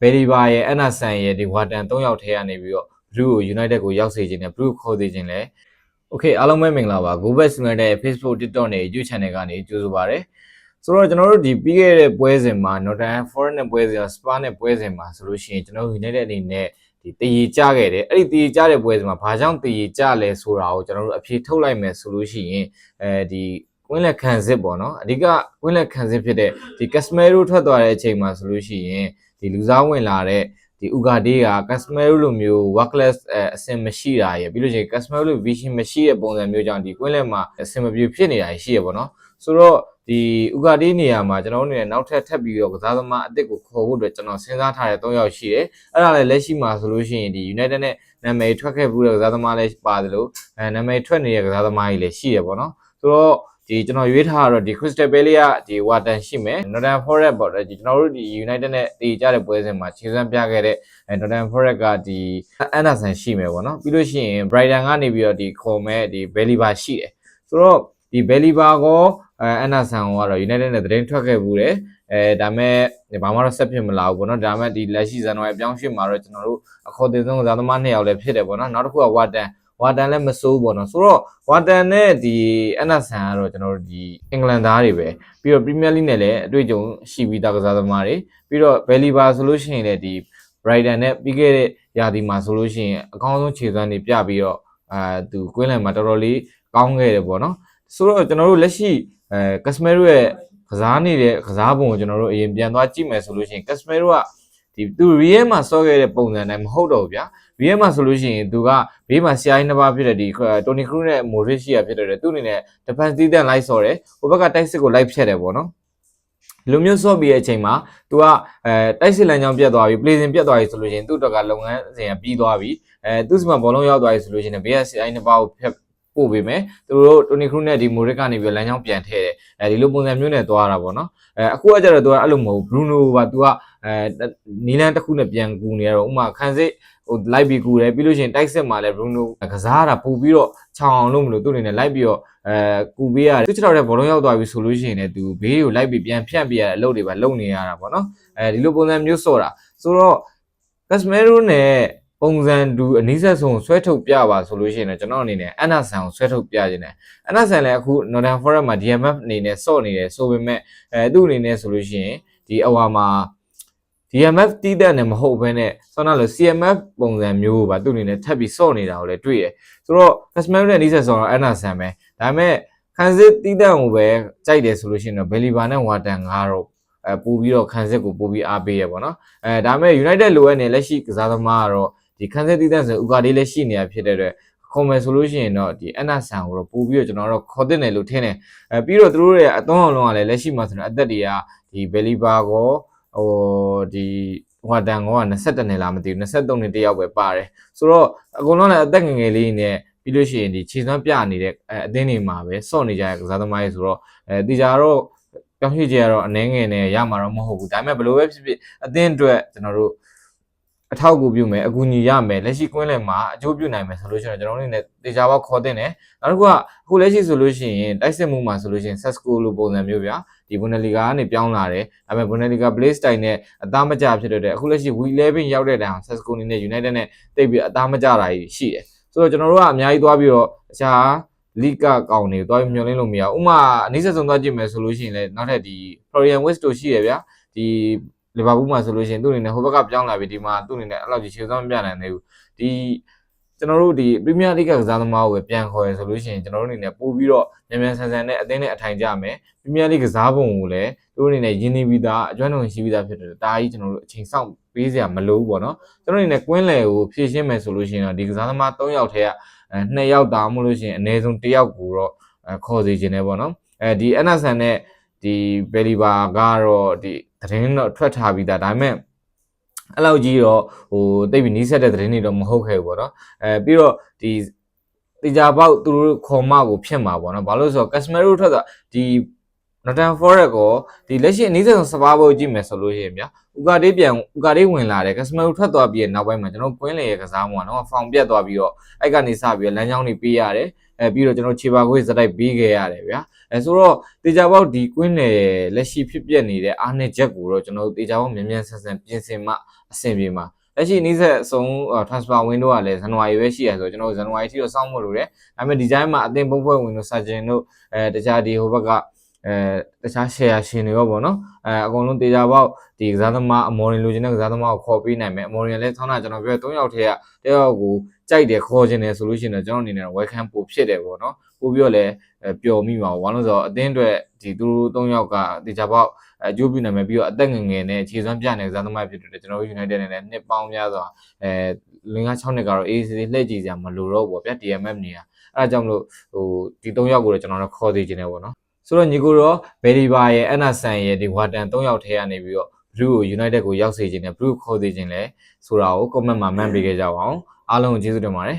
ဘယ်ဒီဘာရဲ့အနာဆန်ရဲ့ဒီဝါတန်၃ယောက်ထဲကနေပြီးတော့ဘလူးကို United ကိုရောက်စေခြင်းနဲ့ဘလူးခေါ်စေခြင်းလဲ Okay အားလုံးပဲမင်္ဂလာပါ Go Back United ရဲ့ Facebook TikTok နဲ့ YouTube Channel ကနေကြိုဆိုပါရစေဆိုတော့ကျွန်တော်တို့ဒီပြီးခဲ့တဲ့ပွဲစဉ်မှာ Northern Forest နဲ့ပွဲစဉ် Spa နဲ့ပွဲစဉ်မှာဆိုလို့ရှိရင်ကျွန်တော်တို့ United အနေနဲ့ဒီတည်ကြခဲ့တယ်အဲ့ဒီတည်ကြတဲ့ပွဲစဉ်မှာဘာကြောင့်တည်ကြလဲဆိုတာကိုကျွန်တော်တို့အဖြေထုတ်လိုက်မယ်ဆိုလို့ရှိရင်အဲဒီကွင်းလက်ခံစစ်ပေါ့နော်အဓိကကွင်းလက်ခံစစ်ဖြစ်တဲ့ဒီ Casemiro ထွက်သွားတဲ့အချိန်မှာဆိုလို့ရှိရင် ဒီလူစားဝင်လာတဲ့ဒီဥကာဒေးက Casemiro လိုမျိုး workless အဆင်မရှိတာရယ်ပြီးလို့ရှိရင် Casemiro လို vision မရှိတဲ့ပုံစံမျိုးကြောင့်ဒီကွင်းလက်မှာအဆင်မပြေဖြစ်နေတာရှိရပေါ့နော်ဆိုတော့ဒီဥကာဒေးနေရာမှာကျွန်တော်တို့အနေနဲ့နောက်ထပ်ထပ်ပြီးတော့ကစားသမားအစ်စ်ကိုခေါ်ဖို့အတွက်ကျွန်တော်စဉ်းစားထားတဲ့၃ယောက်ရှိတယ်အဲ့ဒါလည်းလက်ရှိမှာဆိုလို့ရှိရင်ဒီ United နဲ့နာမည်ထွက်ခဲ့ဘူးတဲ့ကစားသမားလည်းပါတယ်လို့အဲနာမည်ထွက်နေတဲ့ကစားသမားကြီးလည်းရှိရပေါ့နော်ဆိုတော့ ဒီကျွန်တော်ရွေးထားတာတော့ဒီ Crystal Palace ကဒီ Wharton ရှိမယ် Northern Forest ပေါ့ဒီကျွန်တော်တို့ဒီ United နဲ့တည်ကြတဲ့ပွဲစဉ်မှာခြေစွမ်းပြခဲ့တဲ့အဲ Northern Forest ကဒီ Anderson ရှိမယ်ပေါ့နော်ပြီးလို့ရှိရင် Brighton ကနေပြီးတော့ဒီခေါ်မဲ့ဒီ Belliba ရှိတယ်ဆိုတော့ဒီ Belliba ကောအဲ Anderson ကိုကတော့ United နဲ့သတင်းထွက်ခဲ့ဘူးတယ်အဲဒါမဲ့ဘာမှတော့ဆက်ဖြစ်မလာဘူးပေါ့နော်ဒါမဲ့ဒီလက်ရှိဇန်နဝါရီပြောင်းရွှေ့မှာတော့ကျွန်တော်တို့အခေါ်တင်ဆုံးကစားသမားနှစ်ယောက်လည်းဖြစ်တယ်ပေါ့နော်နောက်တစ်ခုက Wharton ဝါတန်လည်းမစိုးပေါ့နော်ဆိုတော့ဝါတန်နဲ့ဒီအနဆန်ကတော့ကျွန်တော်တို့ဒီအင်္ဂလန်သားတွေပဲပြီးတော့ပရီးမီးယားလိနဲ့လည်းအတွေ့အကြုံရှိပြီးသားကစားသမားတွေပြီးတော့ဘယ်လီဘာဆိုလို့ရှိရင်လည်းဒီ Brighton နဲ့ပြီးခဲ့တဲ့ရာသီမှာဆိုလို့ရှိရင်အကောင်းဆုံးခြေစွမ်းတွေပြပြီးတော့အာသူကွင်းလန်မှာတော်တော်လေးကောင်းခဲ့တယ်ပေါ့နော်ဆိုတော့ကျွန်တော်တို့လက်ရှိအဲ Casemiro ရဲ့ကစားနေတဲ့ကစားပုံကိုကျွန်တော်တို့အရင်ပြန်သွားကြည့်မယ်ဆိုလို့ရှိရင် Casemiro က ဒီသူ Real မှာစောခဲ့တဲ့ပုံစံတိုင်းမဟုတ်တော့ဘူးဗျာ VN မှာဆိုလို့ရှိရင်သူကဘေးမှာဆရာကြီးနှစ်ပါးဖြစ်တဲ့ဒီတိုနီခရူးနဲ့မိုရစ်ရှိယာဖြစ်တဲ့သူအနေနဲ့ဒီဖန်စီးတန်လိုက်ဆော်တယ်ဟိုဘက်ကတိုက်စစ်ကိုလိုက်ဖြတ်တယ်ပေါ့နော်ဒီလိုမျိုးဆော့ပြီးတဲ့အချိန်မှာသူကအဲတိုက်စစ်လမ်းကြောင်းပြတ်သွားပြီ play စဉ်ပြတ်သွားပြီဆိုလို့ရှိရင်သူ့တော့ကလုပ်ငန်းစဉ်ကပြီးသွားပြီအဲသူ့စီမှာဘောလုံးရောက်သွားပြီဆိုလို့ရှိရင်ဘေးကဆရာကြီးနှစ်ပါးကိုဖြတ် ပို့ပေးမယ်သူတို့တိုနီခရူးနဲ့ဒီမိုရစ်ကနေပြီးလမ်းကြောင်းပြန်ထည့်တယ်အဲဒီလိုပုံစံမျိုးနဲ့သွားတာပေါ့နော်အဲအခုကကျတော့သူကအဲ့လိုမဟုတ်ဘရူနိုပါသူကအဲနီလန်တစ်ခုနဲ့ပြန်ကူနေရတော့ဥမာခန်းစစ်ဟိုလိုက်ပြီးကူတယ်ပြီးလို့ရှိရင်တိုက်စစ်မှာလည်းဘရူနိုကစားတာပို့ပြီးတော့ချောင်အောင်လို့မလို့သူ့အနေနဲ့လိုက်ပြီးတော့အဲကူပေးရတယ်သူချောက်တဲ့ဘောလုံးရောက်သွားပြီဆိုလို့ရှိရင်လည်းသူဘေးကိုလိုက်ပြီးပြန်ဖြန့်ပြရတဲ့အလုပ်တွေပါလုပ်နေရတာပေါ့နော်အဲဒီလိုပုံစံမျိုးစော့တာဆိုတော့ Casemiro နဲ့ ပုံစံတူအနည်းဆက်ဆုံးဆွဲထုတ်ပြပါဆိုလို့ရှိရင်တော့ကျွန်တော်အနေနဲ့အန်နာဆန်ကိုဆွဲထုတ်ပြခြင်းတယ်အန်နာဆန်လည်းအခု Northern Forest မှာ DMF အနေနဲ့စော့နေတယ်ဆိုပေမဲ့အဲသူ့အနေနဲ့ဆိုလို့ရှိရင်ဒီအဝါမှာ DMF တီးတဲ့နဲ့မဟုတ်ဘဲနဲ့ဆောနာလို့ CMF ပုံစံမျိုးကိုပါသူ့အနေနဲ့ထပ်ပြီးစော့နေတာကိုလည်းတွေ့ရဆိုတော့ Casemiro နဲ့အနည်းဆက်ဆုံးတော့အန်နာဆန်ပဲဒါပေမဲ့ခန်းစစ်တီးတဲ့ကိုပဲကြိုက်တယ်ဆိုလို့ရှိရင်တော့ Belliba နဲ့ Wharton ကတော့အဲပို့ပြီးတော့ခန်းစစ်ကိုပို့ပြီးအားပေးရပေါ့နော်အဲဒါပေမဲ့ United လိုအပ်နေလက်ရှိကစားသမားကတော့ ဒီခန်းစစ်တီးတဲ့ဆိုဥကာလေးလည်းရှိနေတာဖြစ်တဲ့အတွက်ခေါ်မယ်ဆိုလို့ရှိရင်တော့ဒီအနဆန်ကိုတော့ပို့ပြီးတော့ကျွန်တော်တို့ခေါ်တဲ့နယ်လို့ထင်တယ်အဲပြီးတော့သူတို့ရဲ့အသွင်းအောင်လုံးကလည်းလက်ရှိမှာဆိုတော့အသက်တွေကဒီ Belliba ကိုဟိုဒီဟွာတန်ကောက22နှစ်လားမသိဘူး23နှစ်တယောက်ပဲပါတယ်ဆိုတော့အကုန်လုံးလည်းအသက်ငယ်ငယ်လေးနဲ့ပြီးလို့ရှိရင်ဒီခြေစွမ်းပြနေတဲ့အအသင်းတွေမှာပဲစော့နေကြတဲ့ကစားသမားတွေဆိုတော့အဲတီကြတော့ပြောင်းရွှေ့ကြရတော့အနေငယ်နဲ့ရမှာတော့မဟုတ်ဘူးဒါပေမဲ့ဘယ်လိုပဲဖြစ်ဖြစ်အသင်းအတွက်ကျွန်တော်တို့ အထောက်အကူပြုမယ်အကူအညီရမယ်လက်ရှိကွင်းလယ်မှာအကျိုးပြုနိုင်မယ်ဆိုလို့ရှိရင်ကျွန်တော်တို့အနေနဲ့တေချာပေါက်ခေါ်တဲ့တယ်နောက်တစ်ခုကအခုလက်ရှိဆိုလို့ရှိရင်တိုက်စစ်မှုမှာဆိုလို့ရှိရင် Sesco လိုပုံစံမျိုးဗျာဒီ Bundesliga ကနေပြောင်းလာတယ်ဒါပေမဲ့ Bundesliga play style နဲ့အသားမကျဖြစ်တဲ့အခုလက်ရှိ week 11 ရောက်တဲ့တိုင်အောင် Sesco အနေနဲ့ United နဲ့တိတ်ပြီးအသားမကျတာကြီးရှိတယ်ဆိုတော့ကျွန်တော်တို့ကအများကြီးသွားပြီးတော့အခြားလိကကောင်တွေသွားပြီးမျှော်လင့်လို့မရဘူးဥမာအနည်းဆက်ဆုံးသွားကြည့်မယ်ဆိုလို့ရှိရင်လည်းနောက်ထပ်ဒီ Florian Wirtz တို့ရှိရဗျာဒီ လီဗာပူးမှာဆိုလို့ရှိရင်သူ့အနေနဲ့ဟိုဘက်ကပြောင်းလာပြီးဒီမှာသူ့အနေနဲ့အဲ့လောက်ကြီးခြေစွမ်းမပြနိုင်သေးဘူးဒီကျွန်တော်တို့ဒီပရီးမီးယားလိဂ်ကစားသမားကိုပဲပြန်ခေါ်ရဆိုလို့ရှိရင်ကျွန်တော်တို့အနေနဲ့ပို့ပြီးတော့မြန်မြန်ဆန်ဆန်နဲ့အသင်းနဲ့အထိုင်ကြမယ်ပရီးမီးယားလိဂ်ကစားပုံကိုလည်းသူတို့အနေနဲ့ရင်းနှီးပြီးသားအကျွမ်းတော်ရှိပြီးသားဖြစ်တယ်ဒါကြီးကျွန်တော်တို့အချိန်စောင့်ပေးစရာမလိုဘူးပေါ့နော်ကျွန်တော်အနေနဲ့ကွင်းလယ်ကိုဖြည့်ရှင်းမယ်ဆိုလို့ရှိရင်တော့ဒီကစားသမား၃ယောက်ထဲကအဲ2ယောက်တာမို့လို့ရှိရင်အနည်းဆုံး1ယောက်ကိုတော့ခေါ်စေခြင်းနဲ့ပေါ့နော်အဲဒီအနဆန်နဲ့ဒီဘယ်လီဘာကတော့ဒီ သတင်းတော့ထွက်ထားပြီးသားဒါပေမဲ့အဲ့လောက်ကြီးတော့ဟိုတိတ်ပြီးနီးစက်တဲ့သတင်းတွေတော့မဟုတ်ခဲ့ဘူးပေါ့နော်အဲပြီးတော့ဒီတေချာပေါက်သူတို့ခေါ်မကိုဖြစ်မှာပေါ့နော်ဘာလို့လဲဆိုတော့ Casemiro ထွက်တာဒီ Northern Forest ကိုဒီလက်ရှိအနည်းဆုံးစပါးဘုတ်ကြည့်မယ်ဆိုလို့ရှိရင်ဗျာဥကာဒေးပြန်ဥကာဒေးဝင်လာတယ် Casemiro ထွက်သွားပြီးတဲ့နောက်ပိုင်းမှာကျွန်တော်ကွင်းလေရဲ့ကစားမှုကတော့ဖောင်ပြတ်သွားပြီးတော့အဲ့ကနေစပြီးတော့လမ်းကြောင်းတွေပေးရတယ် အဲပြီးတော့ကျွန်တော်ခြေပါခွေးစတိုက်ပြီးခဲ့ရတယ်ဗျာအဲဆိုတော့တေချာပေါက်ဒီကွင်းနယ်လက်ရှိဖြစ်ပျက်နေတဲ့အားနည်းချက်ကိုတော့ကျွန်တော်တို့တေချာပေါက်မြန်မြန်ဆန်ဆန်ပြင်ဆင်မှအဆင်ပြေမှာလက်ရှိနေ့ဆက်အဆုံး transfer window ကလည်းဇန်နဝါရီပဲရှိရဆိုတော့ကျွန်တော်တို့ဇန်နဝါရီထိတော့စောင့်ဖို့လိုတယ်ဒါပေမဲ့ဒီဇိုင်းမှာအသင်ပုံဖွဲ့ဝင်တို့စာကျင်တို့အဲတခြားဒီဟိုဘက်က အဲတခြား share ရှင်တွေရောပေါ့နော်အဲအကုန်လုံးတေချာပေါက်ဒီကစားသမားအမော်ရင်လိုချင်တဲ့ကစားသမားကိုခေါ်ပေးနိုင်မယ်အမော်ရင်လည်းဆောင်းတာကျွန်တော်ပြော3ယောက်ထဲကတယောက်ကိုကြိုက်တယ်ခေါ်ခြင်းတယ်ဆိုလို့ရှိရင်တော့ကျွန်တော်အနေနဲ့ welcome ပို့ဖြစ်တယ်ပေါ့နော်ပို့ပြီးတော့လည်းအဲပျော်မိပါဘူးဘာလို့လဲဆိုတော့အသင်းအတွက်ဒီသူတို့3ယောက်ကတေချာပေါက်အကျိုးပြုနိုင်မယ်ပြီးတော့အသက်ငယ်ငယ်နဲ့ခြေစွမ်းပြနေတဲ့ကစားသမားဖြစ်တဲ့ကျွန်တော်တို့ United နဲ့လည်းနှစ်ပေါင်းများစွာအဲလင်းကား6နှစ်ကတော့ AC လှည့်ကြည့်စရာမလိုတော့ဘူးပေါ့ဗျာ DMF နေရအဲအကြောင့်မလို့ဟိုဒီ3ယောက်ကိုတော့ကျွန်တော်တို့ခေါ်သေးခြင်းတယ်ပေါ့နော် ဆိုတော့ညီကိုတော့ဘယ်ဒီဘာရဲ့အန်နာဆန်ရဲ့ဒီဝါတန်3ယောက်ထဲကနေပြီးတော့ဘလူးကို United ကိုရောက်စေခြင်းနဲ့ဘလူးခေါ်သေးခြင်းလဲဆိုတာကို comment မှာမှတ်ပေးခဲ့ကြပါအောင်အားလုံးကိုကျေးဇူးတင်ပါတယ်